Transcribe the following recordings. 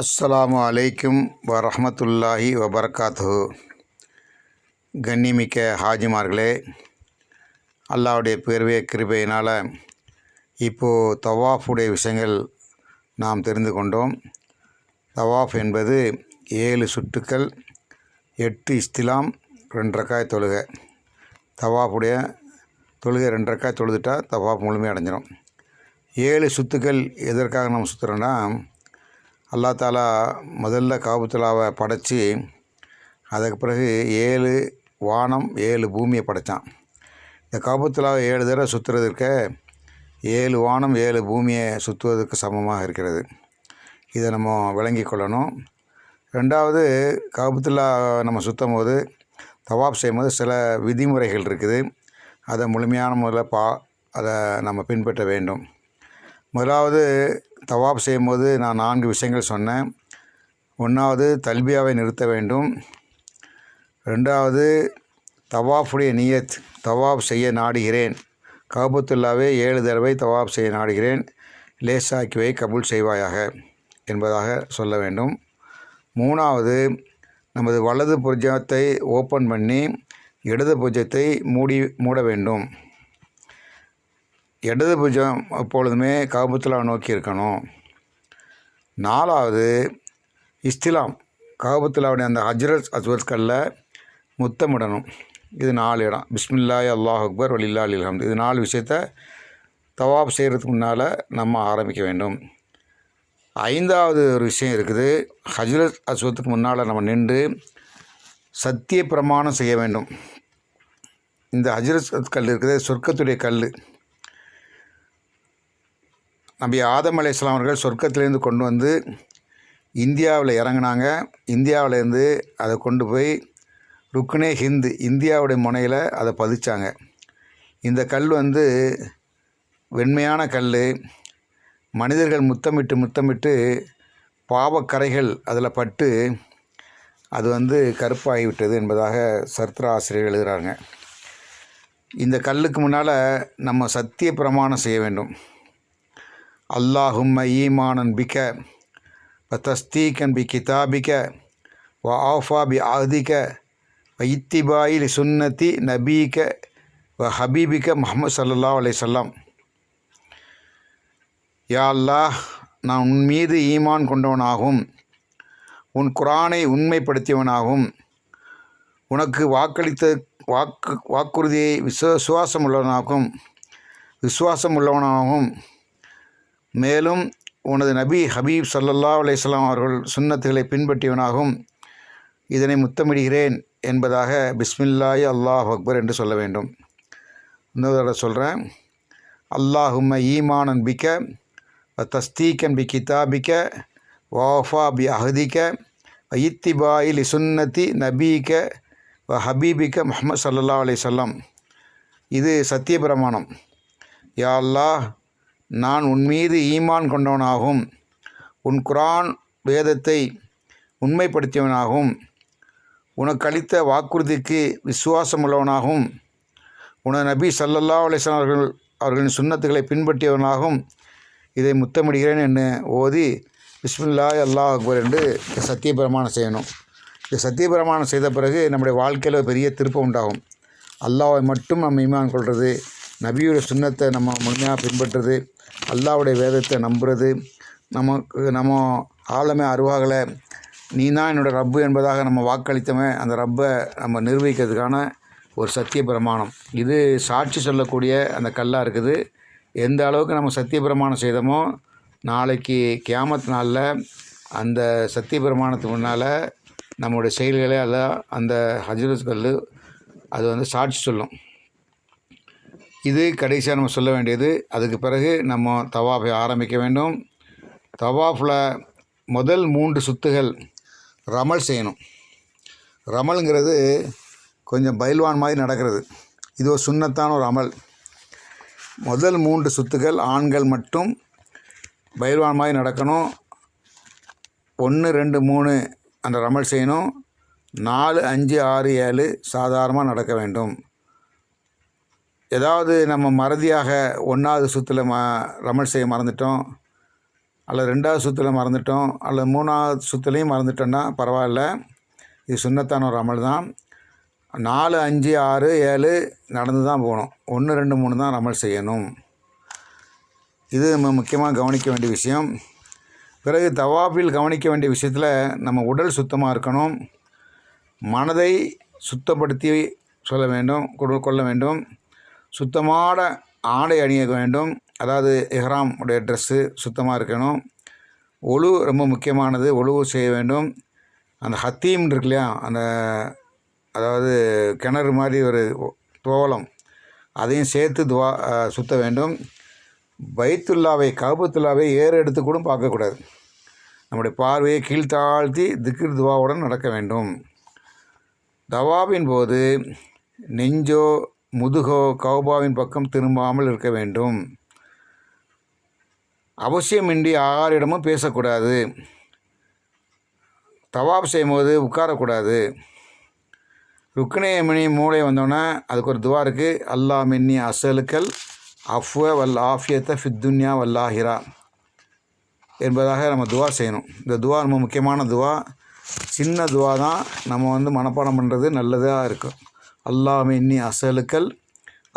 அஸ்ஸலாமு அலைக்கும் வரஹ்மத்துல்லாஹி வபர்காத்து கண்ணிமிக்க ஹாஜிமார்களே அல்லாவுடைய பேர்வே கிருபையினால் இப்போது தவாஃபுடைய விஷயங்கள் நாம் தெரிந்து கொண்டோம். தவாஃப் என்பது ஏழு சுட்டுக்கள் எட்டு இஸ்திலாம் ரெண்டரைக்காய் தொழுகை. தவாஃபுடைய தொழுகை ரெண்டரைக்காய் தொழுதுட்டால் தவாஃப் முழுமையடைஞ்சிடும் ஏழு சுத்துக்கள் எதற்காக நம்ம சுற்றுறோன்னா அல்லா தாலா முதல்ல காபுத்துலாவை படைச்சி அதுக்கு பிறகு ஏழு வானம் ஏழு பூமியை படைத்தான் இந்த காபுத்துலாவை ஏழு தடவை சுற்றுறதுக்க ஏழு வானம் ஏழு பூமியை சுற்றுவதற்கு சமமாக இருக்கிறது. இதை நம்ம விளங்கி கொள்ளணும். ரெண்டாவது காபத்துல்லா நம்ம சுற்றும் போது தவாப் செய்யும்போது சில விதிமுறைகள் இருக்குது. அதை முழுமையான முறையில் பா அதை நம்ம பின்பற்ற வேண்டும். முதலாவது தவாப் செய்யும்போது நான் நான்கு விஷயங்கள் சொன்னேன். ஒன்றாவது தல்பியாவை நிறுத்த வேண்டும். ரெண்டாவது தவாஃபுடைய நியத் தவாப் செய்ய நாடுகிறேன். காபத்துல்லாவே ஏழு தடவை தவாப் செய்ய நாடுகிறேன். லேசாக்கிவை கபூல் செய்வாயாக என்பதாக சொல்ல வேண்டும். மூணாவது நமது வலது புஜத்தை ஓப்பன் பண்ணி இடது புஜத்தை மூடி மூட வேண்டும். இடது புஜம் எப்பொழுதுமே காபத்துலா நோக்கி இருக்கணும். நாலாவது இஸ்திலாம். காபத்துலாவுடைய அந்த ஹஜ்ரத் அஸ்வத் முத்தமிடணும். இது நாலு இடம். பிஸ்மில்லாய் அல்லாஹ் அக்பர் வலில்லா அலில்ஹம்து இது நாலு விஷயத்த தவாப் செய்கிறதுக்கு முன்னால் நம்ம ஆரம்பிக்க வேண்டும். ஐந்தாவது ஒரு விஷயம் இருக்குது. ஹஜ்ரத் அஸ்வத்துக்கு முன்னால் நம்ம நின்று சத்திய பிரமாணம் செய்ய வேண்டும். இந்த ஹஜ்ரத் கல் இருக்குது. சொர்க்கத்துடைய கல் நபி ஆதம் அலை அவர்கள் சொர்க்கத்திலேருந்து கொண்டு வந்து இந்தியாவில் இறங்கினாங்க. இந்தியாவிலேருந்து அதை கொண்டு போய் ருக்குனே ஹிந்து இந்தியாவுடைய முனையில் அதை பதிச்சாங்க. இந்த கல் வந்து வெண்மையான கல். மனிதர்கள் முத்தமிட்டு முத்தமிட்டு பாவக்கரைகள் அதில் பட்டு அது வந்து கருப்பாகிவிட்டது என்பதாக சரித்திர ஆசிரியர் எழுதுகிறாங்க இந்த கல்லுக்கு முன்னால் நம்ம சத்திய பிரமாணம் செய்ய வேண்டும். அல்லாஹும்ம ஈமானன் பிக்க வ தஸ்தீகன் பி கிதாபிக வ ஆஃபா பி ஆதிக வ இத்திபாயில் சுன்னதி நபீக வ ஹபீபிக முஹமது சல்லா அலை யா அல்லாஹ் நான் உன் மீது ஈமான் கொண்டவனாகும். உன் குரானை உண்மைப்படுத்தியவனாகும். உனக்கு வாக்களித்த வாக்கு வாக்குறுதியை விசுவ விசுவாசம் உள்ளவனாகும். விசுவாசம் உள்ளவனாகவும் மேலும் உனது நபி ஹபீப் சல்லல்லா அலையம் அவர்கள் சுன்னத்துகளை பின்பற்றியவனாகும் இதனை முத்தமிடுகிறேன் என்பதாக பிஸ்மில்லாய் அல்லாஹ் அக்பர் என்று சொல்ல வேண்டும். இன்னொரு தடவை சொல்கிறேன் அல்லாஹும்ம ஈமானன் பிக்க தஸ்தீக்கன் பி கிதாபிக்க வாஃபா பி அஹதிக்க இத்திபாயில் சுன்னதி நபீக்க வ ஹபீபிக்க முஹம்மது சல்லா அலி சொல்லம் இது சத்திய பிரமாணம் யா அல்லாஹ் நான் உன் மீது ஈமான் கொண்டவனாகும். உன் குரான் வேதத்தை உண்மைப்படுத்தியவனாகவும் உனக்கு அளித்த வாக்குறுதிக்கு விசுவாசம் உள்ளவனாகவும் உனது நபி சல்லல்லா அலிஸ்லாம் அவர்கள் அவர்களின் சுண்ணத்துகளை பின்பற்றியவனாகும். இதை முத்தமிடுகிறேன் என்று ஓதி பிஸ்மில்லா அல்லாஹ் அக்பர் என்று சத்திய பிரமாணம் செய்யணும். இந்த சத்திய பிரமாணம் செய்த பிறகு நம்முடைய வாழ்க்கையில் பெரிய திருப்பம் உண்டாகும். அல்லாவை மட்டும் நம்ம ஈமான் கொள்வது நபியோட சுண்ணத்தை நம்ம முழுமையாக பின்பற்றுறது அல்லாவுடைய வேதத்தை நம்புறது. நமக்கு நம்ம ஆழமே அருவாகலை. நீ தான் என்னோடய ரப்பு என்பதாக நம்ம வாக்களித்தவன் அந்த ரப்பை நம்ம நிர்வகிக்கிறதுக்கான ஒரு சத்திய பிரமாணம் இது சாட்சி சொல்லக்கூடிய அந்த கல்லாக இருக்குது. எந்த அளவுக்கு நம்ம சத்திய பிரமாணம் செய்தோமோ நாளைக்கு கியாமத் நாளில் அந்த சத்திய பிரமாணத்துக்கு முன்னால் நம்மளுடைய செயல்களே அல்ல அந்த ஹஜ்ரத் கல் அது வந்து சாட்சி சொல்லும். இது கடைசியாக நம்ம சொல்ல வேண்டியது. அதுக்கு பிறகு நம்ம தவாஃபை ஆரம்பிக்க வேண்டும். தவாஃபில் முதல் மூன்று சுத்துகள் ரமல் செய்யணும். ரமல்ங்கிறது கொஞ்சம் பயில்வான் மாதிரி நடக்கிறது. இது ஒரு சுண்ணத்தான ஒரு அமல். முதல் மூன்று சுத்துகள் ஆண்கள் மட்டும் பயில்வான் மாதிரி நடக்கணும். ஒன்று ரெண்டு மூணு அந்த ரமல் செய்யணும். நாலு அஞ்சு ஆறு ஏழு சாதாரணமாக நடக்க வேண்டும். ஏதாவது நம்ம மறதியாக ஒன்றாவது சுற்றில் ம ரமல் செய்ய மறந்துட்டோம் அல்லது ரெண்டாவது சுற்றில் மறந்துட்டோம் அல்லது மூணாவது சுற்றுலையும் மறந்துட்டோன்னா பரவாயில்ல. இது சுண்ணத்தான ஒரு அமல் தான். நாலு அஞ்சு ஆறு ஏழு நடந்து தான் போகணும். ஒன்று ரெண்டு மூணு தான் ரமல் செய்யணும் இது நம்ம முக்கியமாக கவனிக்க வேண்டிய விஷயம். பிறகு தவாபில் கவனிக்க வேண்டிய விஷயத்தில் நம்ம உடல் சுத்தமாக இருக்கணும். மனதை சுத்தப்படுத்தி சொல்ல வேண்டும் கொடு- கொள்ள வேண்டும். சுத்தமான ஆடை அணிய வேண்டும். அதாவது எஹ்ராம் உடைய ட்ரெஸ்ஸு சுத்தமாக இருக்கணும். ஒழு ரொம்ப முக்கியமானது. ஒழுவு செய்ய வேண்டும். அந்த ஹத்தீம் இருக்கு இல்லையா அந்த அதாவது கிணறு மாதிரி ஒரு தோலம் அதையும் சேர்த்து துவா சுத்த வேண்டும். பைத்துல்லாவை கபத்துல்லாவை ஏறு எடுத்து கூட பார்க்கக்கூடாது நம்முடைய பார்வையை கீழ்த்தாழ்த்தி திக்ர் துவாவுடன் நடக்க வேண்டும். தவாவின் போது நெஞ்சோ முதுகோ கௌபாவின் பக்கம் திரும்பாமல் இருக்க வேண்டும். அவசியமின்றி யாரிடமும் பேசக்கூடாது. தவாப் செய்யும்போது உட்காரக்கூடாது. ருக்னேயமினி மூளை வந்தோன்னே அதுக்கு ஒரு துவா இருக்குது அல்லா மின்னி அசலுக்கல் அஃப்வ வல் ஆஃபியத்தை ஃபித்துன்யா வல்லாஹிரா என்பதாக நம்ம துவா செய்யணும். இந்த துவா ரொம்ப முக்கியமான துவா. சின்ன துவா தான் நம்ம வந்து மனப்பாடம் பண்ணுறது நல்லதாக இருக்கும். அல்லாஹ் இன்னி அசலுக்கல்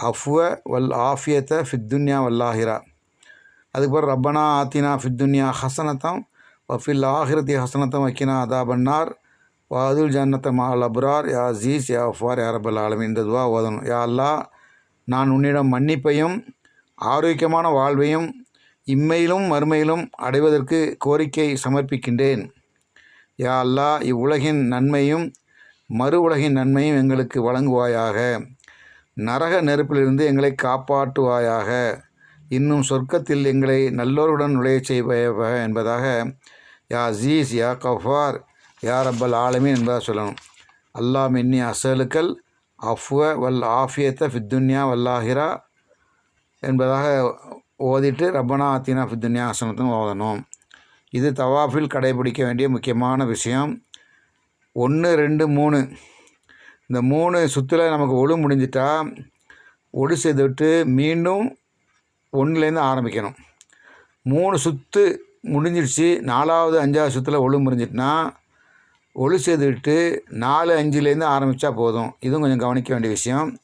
அஃப்வ வல் ஆஃபியத்தை ஃபித்துன்யா வல்லாஹிரா அதுக்கப்புறம் ரப்பனா ஆத்தினா ஃபித்துன்யா ஹசனத்தம் வஃபில் ஆஹிரத்தி ஹசனத்தம் வைக்கினா அதா பண்ணார் வாதுல் ஜன்னத்த மால் அப்ரார் யா அசீஸ் யா அஃபார் யா ரப்பல் ஆலமி இந்த துவா ஓதணும். யா அல்லாஹ் நான் உன்னிடம் மன்னிப்பையும் ஆரோக்கியமான வாழ்வையும் இம்மையிலும் மறுமையிலும் அடைவதற்கு கோரிக்கை சமர்ப்பிக்கின்றேன். யா அல்லாஹ் இவ்வுலகின் நன்மையும் மறு உலகின் நன்மையும் எங்களுக்கு வழங்குவாயாக. நரக நெருப்பிலிருந்து எங்களை காப்பாற்றுவாயாக. இன்னும் சொர்க்கத்தில் எங்களை நல்லோருடன் நுழைய செய்வாயாக என்பதாக யா ஜீஸ் யா கஃபார் யா ரப்பல் ஆலமீன் என்பதாக சொல்லணும். அல்லாஹ் மின்னி அசலுக்கல் அஃப்வ வல் ஆஃபியத்த ஃபித்துன்யா வல்லாஹிரா என்பதாக ஓதிட்டு ரப்பனா அத்தினா ஃபித்துன்யா ஹசனத்தும் ஓதணும். இது தவாஃபில் கடைபிடிக்க வேண்டிய முக்கியமான விஷயம். ஒன்று ரெண்டு மூணு. இந்த மூணு சுற்றில் நமக்கு ஒழு முடிஞ்சிட்டா ஒடு செய்துவிட்டு மீண்டும் ஒன்றுலேருந்து ஆரம்பிக்கணும். மூணு சுற்று முடிஞ்சிடுச்சு நாலாவது அஞ்சாவது சுற்றில் ஒழு முடிஞ்சிட்டுனா ஒழு செய்துவிட்டு நாலு அஞ்சுலேருந்து ஆரம்பித்தா போதும். இதுவும் கொஞ்சம் கவனிக்க வேண்டிய விஷயம்.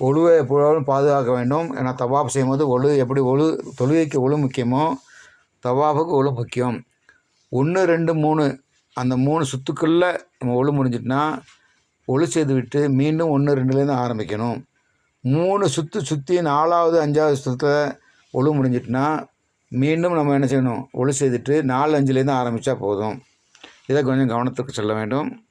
ஒழுவை எப்பொழுதும் பாதுகாக்க வேண்டும். ஏன்னா தவாப் செய்யும்போது ஒழு எப்படி ஒழு தொழுகைக்கு ஒழு முக்கியமோ தவாஃபுக்கு ஒழு முக்கியம். ஒன்று ரெண்டு மூணு. அந்த மூணு சுத்துக்குள்ளே நம்ம ஒழு முடிஞ்சிட்டுனா ஒழு செய்து விட்டு மீண்டும் ஒன்று ரெண்டுலேருந்து ஆரம்பிக்கணும். மூணு சுற்று சுற்றி நாலாவது அஞ்சாவது சுத்தத்தில் ஒழு முடிஞ்சிட்டுனா மீண்டும் நம்ம என்ன செய்யணும்? ஒழு செய்துட்டு நாலு அஞ்சுலேருந்து ஆரம்பித்தா போதும். இதை கொஞ்சம் கவனத்துக்கு சொல்ல வேண்டும்.